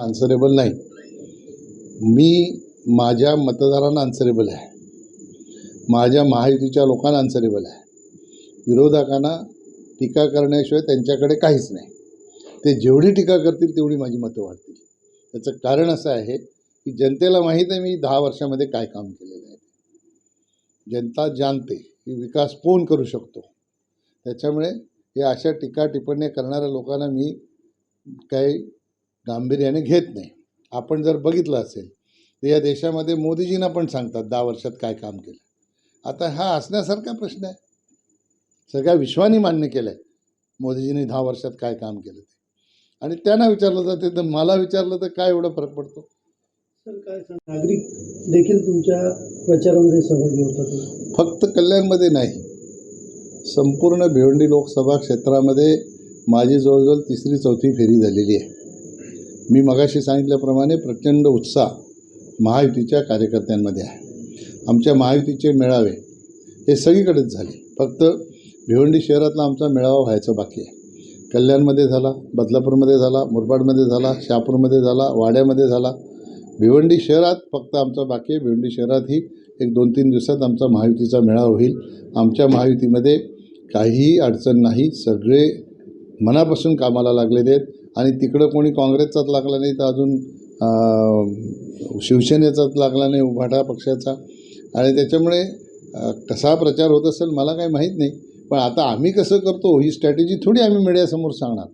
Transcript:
Answerable नाही. मी माझ्या मतदारांना आन्सरेबल आहे. माझ्या महायुतीच्या लोकांना आन्सरेबल आहे. विरोधकांना टीका करण्याशिवाय त्यांच्याकडे काहीच नाही. ते जेवढी टीका करतील तेवढी माझी मतं वाढतील. त्याचं कारण असं आहे की जनतेला माहीत आहे मी दहा वर्षामध्ये काय काम केलेलं आहे. जनता जाणते की विकास कोण करू शकतो? त्याच्यामुळे हे अशा टीका टिप्पण्या करणाऱ्या लोकांना मी काही गांभीर्याने घेत नाही. आपण जर बघितलं असेल तर या देशामध्ये मोदीजींना पण सांगतात दहा वर्षात काय काम केलं? आता हा असण्यासारखा प्रश्न आहे. सगळ्या विश्वानी मान्य केलं आहे मोदीजींनी दहा वर्षात काय काम केलं ते? आणि त्यांना विचारलं जाते तर मला विचारलं तर काय एवढा फरक पडतो? सर काय नागरिक देखील तुमच्या प्रचारामध्ये सहभागी होतात. फक्त कल्याणमध्ये नाही संपूर्ण भिवंडी लोकसभा क्षेत्रामध्ये माझी जवळजवळ तिसरी चौथी फेरी झालेली आहे. मी मगाशी सांगितल्याप्रमाणे प्रचंड उत्साह महायुतीच्या कार्यकर्त्यांमध्ये आहे. आमच्या महायुतीचे मेळावे हे सगळीकडेच झाले. फक्त भिवंडी शहरातला आमचा मेळावा व्हायचा बाकी आहे. कल्याणमध्ये झाला बदलापूरमध्ये झाला मुरबाडमध्ये झाला शहापूरमध्ये झाला वाड्यामध्ये झाला. भिवंडी शहरात फक्त आमचा बाकी आहे. भिवंडी शहरातही एक दोन तीन दिवसात आमचा महायुतीचा मेळावा होईल. आमच्या महायुतीमध्ये काहीही अडचण नाही. सगळे मनापासून कामाला लागलेले आहेत. आणि तिकडं कोणी काँग्रेसचाच लागला नाही तर अजून शिवसेनेचाच लागला नाही उभाटा पक्षाचा. आणि त्याच्यामुळे कसा प्रचार होत असेल मला काही माहीत नाही. पण आता आम्ही कसं करतो ही स्ट्रॅटेजी थोडी आम्ही मीडियासमोर सांगणार.